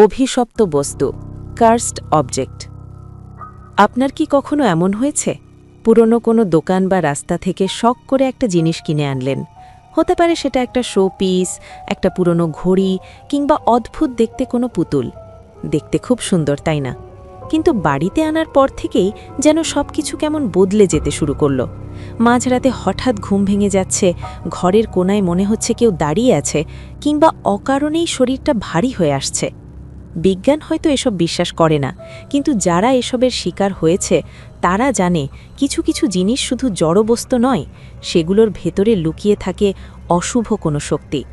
অভিশপ্ত বস্তু cursed object আপনার কি কখনো এমন হয়েছে? পুরনো কোনো দোকান বা রাস্তা থেকে শখ করে একটা জিনিস কিনে আনলেন। হতে পারে সেটা একটা শো পিস একটা পুরনো ঘড়ি, কিংবা অদ্ভুত দেখতে কোনো পুতুল। দেখতে খুব সুন্দর, তাই না? কিন্তু বাড়িতে আনার পর থেকেই যেন সব কিছু কেমন বদলে যেতে শুরু করল। মাঝরাতে হঠাৎ ঘুম ভেঙে যাচ্ছে, ঘরের কোনায় মনে হচ্ছে কেউ দাঁড়িয়ে আছে, কিংবা অকারণেই শরীরটা ভারী হয়ে আসছে। বিজ্ঞান হয়তো এসব বিশ্বাস করে না, কিন্তু যারা এসবের শিকার হয়েছে, তারা জানে কিছু কিছু জিনিস শুধু জড়বস্তু নয়, সেগুলোর ভেতরে লুকিয়ে থাকে অশুভ কোনো শক্তি।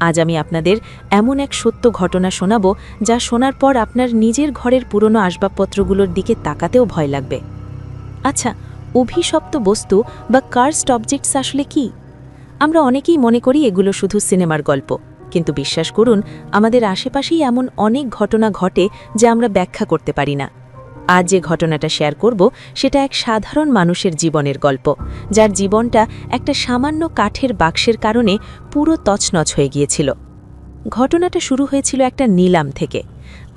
আজ আমি আপনাদের এমন এক সত্য ঘটনা শোনাব, যা শোনার পর আপনার নিজের ঘরের পুরনো আসবাবপত্রগুলোর দিকে তাকাতেও ভয় লাগবে। আচ্ছা অভিশপ্ত বস্তু বা কার্সড অবজেক্টস আসলে কি? আমরা অনেকেই মনে করি এগুলো শুধু সিনেমার গল্প। কিন্তু বিশ্বাস করুন, আমাদের আশেপাশেই এমন অনেক ঘটনা ঘটে যা আমরা ব্যাখ্যা করতে পারি না। আজ যে ঘটনাটা শেয়ার করব, সেটা এক সাধারণ মানুষের জীবনের গল্প, যার জীবনটা একটা সামান্য কাঠের বাক্সের কারণে পুরো তছনছ হয়ে গিয়েছিল। ঘটনাটা শুরু হয়েছিল একটা নিলাম থেকে।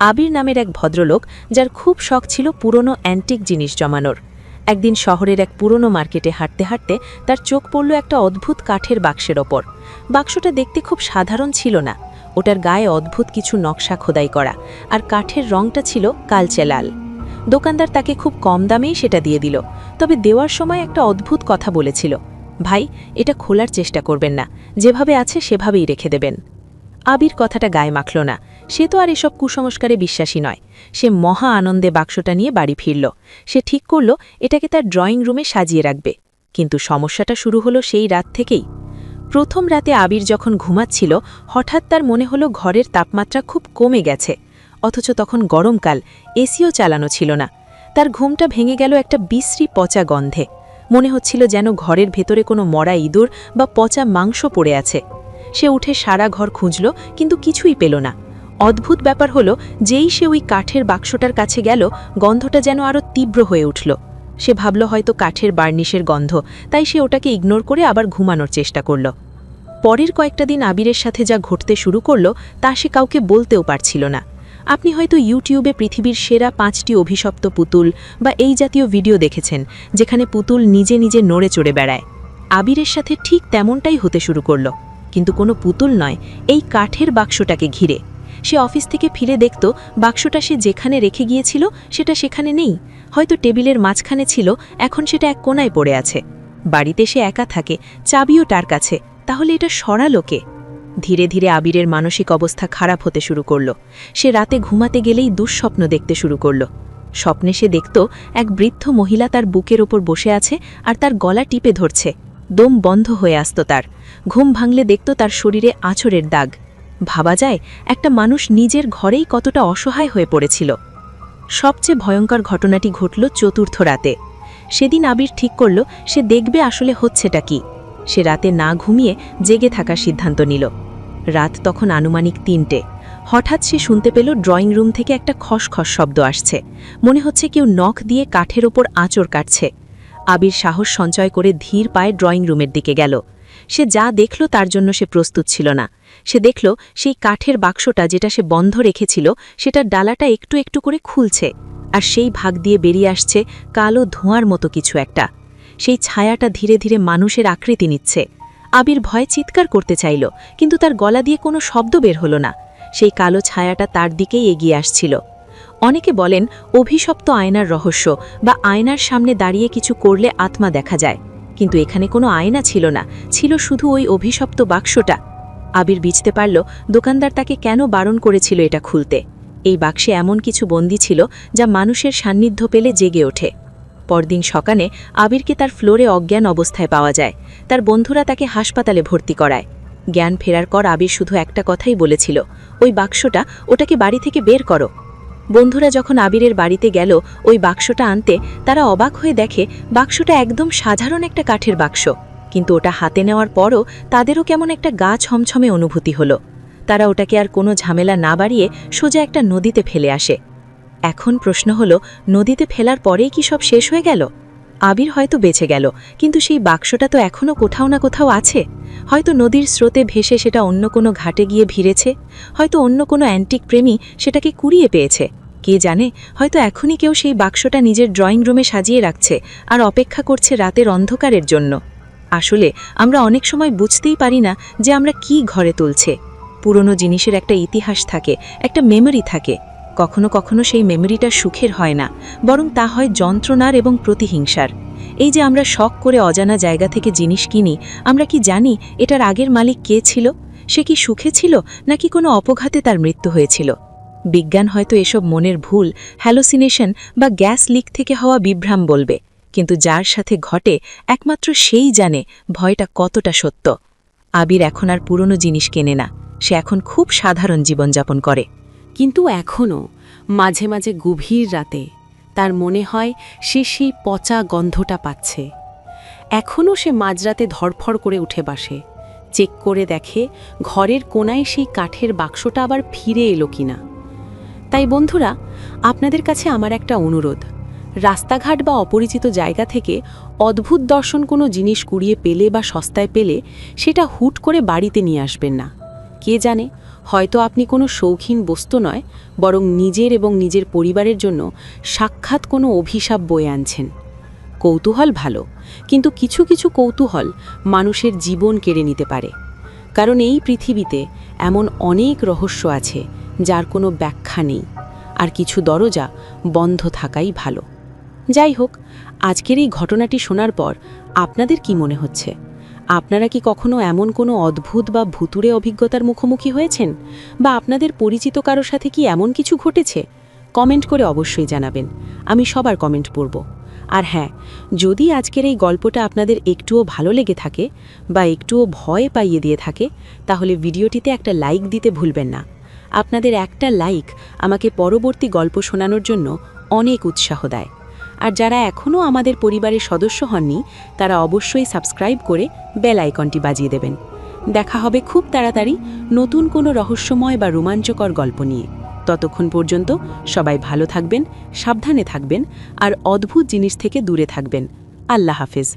আবির নামের এক ভদ্রলোক, যার খুব শখ ছিল পুরনো অ্যান্টিক জিনিস জমানোর। একদিন শহরের এক পুরনো মার্কেটে হাঁটতে হাঁটতে তার চোখ পড়ল একটা অদ্ভুত কাঠের বাক্সের ওপর। বাক্সটা দেখতে খুব সাধারণ ছিল না। ওটার গায়ে অদ্ভুত কিছু নকশা খোদাই করা, আর কাঠের রংটা ছিল কালচে লাল। দোকানদার তাকে খুব কম দামেই সেটা দিয়ে দিল, তবে দেওয়ার সময় একটা অদ্ভুত কথা বলেছিল, ভাই, এটা খোলার চেষ্টা করবেন না, যেভাবে আছে সেভাবেই রেখে দেবেন। আবির কথাটা গায়ে মাখল না সে তো আর এসব কুসংস্কারে বিশ্বাসী নয়। সে মহা আনন্দে বাক্সটা নিয়ে বাড়ি ফিরল। সে ঠিক করল, এটাকে তার ড্রয়িং রুমে সাজিয়ে রাখবে। কিন্তু সমস্যাটা শুরু হলো সেই রাত থেকেই। প্রথম রাতে আবির যখন ঘুমাচ্ছিল, হঠাৎ তার মনে হলো ঘরের তাপমাত্রা খুব কমে গেছে। অথচ তখন গরমকাল, এসিও চালানো ছিল না। তার ঘুমটা ভেঙে গেল একটা বিশ্রী পচা গন্ধে। মনে হচ্ছিল যেন ঘরের ভেতরে কোনো মরা ইঁদুর বা পচা মাংস পড়ে আছে। সে উঠে সারা ঘর খুঁজল, কিন্তু কিছুই পেল না। অদ্ভুত ব্যাপার হলো, যেই সে ওই কাঠের বাক্সটার কাছে গেল, গন্ধটা যেন আরও তীব্র হয়ে উঠল। সে ভাবল হয়তো কাঠের বার্নিশের গন্ধ, তাই সে ওটাকে ইগনোর করে আবার ঘুমানোর চেষ্টা করল। পরের কয়েকটা দিন আবিরের সাথে যা ঘটতে শুরু করল, তা সে কাউকে বলতেও পারছিল না। আপনি হয়তো ইউটিউবে পৃথিবীর সেরা পাঁচটি অভিশপ্ত পুতুল বা এই জাতীয় ভিডিও দেখেছেন, যেখানে পুতুল নিজে নিজে নড়ে চড়ে বেড়ায়। আবিরের সাথে ঠিক তেমনটাই হতে শুরু করল, কিন্তু কোনো পুতুল নয়, এই কাঠের বাক্সটাকে ঘিরে। সে অফিস থেকে ফিরে দেখত বাক্সটা সে যেখানে রেখে গিয়েছিল সেটা সেখানে নেই। হয়তো টেবিলের মাঝখানে ছিল, এখন সেটা এক কোনায় পড়ে আছে। বাড়িতে সে একা থাকে, চাবিও তার কাছে। তাহলে এটা সরালোকে ধীরে ধীরে আবিরের মানসিক অবস্থা খারাপ হতে শুরু করল। সে রাতে ঘুমাতে গেলেই দুঃস্বপ্ন দেখতে শুরু করল। স্বপ্নে সে দেখত এক বৃদ্ধ মহিলা তার বুকের ওপর বসে আছে আর তার গলা টিপে ধরছে। দম বন্ধ হয়ে আসত তার। ঘুম ভাঙলে দেখত তার শরীরে আছরের দাগ। ভাবা যায়, একটা মানুষ নিজের ঘরেই কতটা অসহায় হয়ে পড়েছিল। সবচেয়ে ভয়ঙ্কর ঘটনাটি ঘটল চতুর্থ রাতে। সেদিন আবির ঠিক করল, সে দেখবে আসলে হচ্ছেটা কি। সে রাতে না ঘুমিয়ে জেগে থাকার সিদ্ধান্ত নিল। রাত তখন আনুমানিক তিনটে। হঠাৎ সে শুনতে পেল ড্রয়িং রুম থেকে একটা খসখস শব্দ আসছে। মনে হচ্ছে কেউ নখ দিয়ে কাঠের ওপর আঁচড় কাটছে। আবির সাহস সঞ্চয় করে ধীর পায়ে ড্রয়িং রুমের দিকে গেল। সে যা দেখল তার জন্য সে প্রস্তুত ছিল না। সে দেখল সেই কাঠের বাক্সটা যেটা সে বন্ধ রেখেছিল, সেটার ডালাটা একটু একটু করে খুলছে আর সেই ভাগ দিয়ে বেরিয়ে আসছে কালো ধোঁয়ার মতো কিছু একটা। সেই ছায়াটা ধীরে ধীরে মানুষের আকৃতি নিচ্ছে। আবির ভয় চিৎকার করতে চাইল, কিন্তু তার গলা দিয়ে কোনো শব্দ বের হলো না। সেই কালো ছায়াটা তার দিকেই এগিয়ে আসছিল। অনেকে বলেন, অভিশপ্ত আয়নার রহস্য বা আয়নার সামনে দাঁড়িয়ে কিছু করলে আত্মা দেখা যায়। কিন্তু এখানে কোনো আয়না ছিল না, ছিল শুধু ওই অভিশপ্ত বাক্সটা। আবির বুঝতে পারল, দোকানদার তাকে কেন বারণ করেছিল এটা খুলতে। এই বাক্সে এমন কিছু বন্দি ছিল যা মানুষের সান্নিধ্য পেলে জেগে ওঠে। পরদিন সকালে আবিরকে তার ফ্লোরে অজ্ঞান অবস্থায় পাওয়া যায়। তার বন্ধুরা তাকে হাসপাতালে ভর্তি করায়। জ্ঞান ফেরার পর আবির শুধু একটা কথাই বলেছিল, ওই বাক্সটা ওটাকে বাড়ি থেকে বের করো। বন্ধুরা যখন আবিরের বাড়িতে গেল, ওই বাক্সটা আনতে, তারা অবাক হয়ে দেখে বাক্সটা একদম সাধারণ একটা কাঠের বাক্স। কিন্তু ওটা হাতে নেওয়ার পরও তাদেরও কেমন একটা গা ছমছমে অনুভূতি হলো। তারা ওটাকে আর কোনো ঝামেলা না বাড়িয়ে সোজা একটা নদীতে ফেলে আসে। এখন প্রশ্ন হলো, নদীতে ফেলার পরেই কি সব শেষ হয়ে গেল? আবির হয়তো বেঁচে গেল, কিন্তু সেই বাক্সটা তো এখনও কোথাও না কোথাও আছে। হয়তো নদীর স্রোতে ভেসে সেটা অন্য কোনো ঘাটে গিয়ে ভিড়েছে, হয়তো অন্য কোনো অ্যান্টিক প্রেমী সেটাকে কুড়িয়ে পেয়েছে। কে জানে, হয়তো এখনই কেউ সেই বাক্সটা নিজের ড্রয়িং রুমে সাজিয়ে রাখছে আর অপেক্ষা করছে রাতের অন্ধকারের জন্য। আসলে, আমরা অনেক সময় বুঝতেই পারি না যে আমরা কি ঘরে তুলছে। পুরনো জিনিসের একটা ইতিহাস থাকে, একটা মেমরি থাকে। কখনো কখনো সেই মেমরিটা সুখের হয় না, বরং তা হয় যন্ত্রণার এবং প্রতিহিংসার। এই যে আমরা শখ করে অজানা জায়গা থেকে জিনিস কিনি, আমরা কি জানি এটার আগের মালিক কে ছিল? সে কি সুখে ছিল, নাকি কোনো অপঘাতে তার মৃত্যু হয়েছিল? বিজ্ঞান হয়তো এসব মনের ভুল হ্যালোসিনেশন বা গ্যাস লিক থেকে হওয়া বিভ্রাম বলবে, কিন্তু যার সাথে ঘটে, একমাত্র সেই জানে ভয়টা কতটা সত্য। আবির এখন আর পুরনো জিনিস কেনে না, সে এখন খুব সাধারণ জীবনযাপন করে। কিন্তু এখনও মাঝে মাঝে গভীর রাতে, তার মনে হয় সে সেই পচা গন্ধটা পাচ্ছে। এখনও সে মাঝরাতে ধরফর করে উঠে বাসে, চেক করে দেখে ঘরের কোনায় সেই কাঠের বাক্সটা আবার ফিরে এলো কিনা। তাই বন্ধুরা, আপনাদের কাছে আমার একটা অনুরোধ। রাস্তাঘাট বা অপরিচিত জায়গা থেকে অদ্ভুত দর্শন কোনো জিনিস কুড়িয়ে পেলে বা সস্তায় পেলে সেটা হুট করে বাড়িতে নিয়ে আসবেন না। কে জানে হয়তো আপনি কোনো শৌখিন বস্তু নয়, বরং নিজের এবং নিজের পরিবারের জন্য সাক্ষাৎ কোনো অভিশাপ বয়ে আনছেন। কৌতূহল ভালো, কিন্তু কিছু কিছু কৌতূহল মানুষের জীবন কেড়ে নিতে পারে। কারণ এই পৃথিবীতে এমন অনেক রহস্য আছে, যার কোনো ব্যাখ্যা নেই, আর কিছু দরজা বন্ধ থাকাই ভালো। যাই হোক, আজকের এই ঘটনাটি শোনার পর আপনাদের কি মনে হচ্ছে? আপনারা কি কখনো এমন কোনো অদ্ভুত বা ভুতুরে অভিজ্ঞতার মুখোমুখি হয়েছেন? বা আপনাদের পরিচিত কারোর সাথে কি এমন কিছু ঘটেছে? কমেন্ট করে অবশ্যই জানাবেন। আমি সবার কমেন্ট পড়ব। আর হ্যাঁ যদি আজকের এই গল্পটা আপনাদের একটুও ভালো লেগে থাকে বা একটুও ভয় পাইয়ে দিয়ে থাকে, তাহলে ভিডিওটিতে একটা লাইক দিতে ভুলবেন না। আপনাদের একটা লাইক আমাকে পরবর্তী গল্প শোনানোর জন্য অনেক উৎসাহ দেয়। আর যারা এখনও আমাদের পরিবারের সদস্য হননি, তারা অবশ্যই সাবস্ক্রাইব করে বেল আইকনটি বাজিয়ে দেবেন। দেখা হবে খুব তাড়াতাড়ি নতুন কোনো রহস্যময় বা রোমাঞ্চকর গল্প নিয়ে। ততক্ষণ পর্যন্ত সবাই ভালো থাকবেন, সাবধানে থাকবেন, আর অদ্ভুত জিনিস থেকে দূরে থাকবেন। আল্লাহ হাফেজ।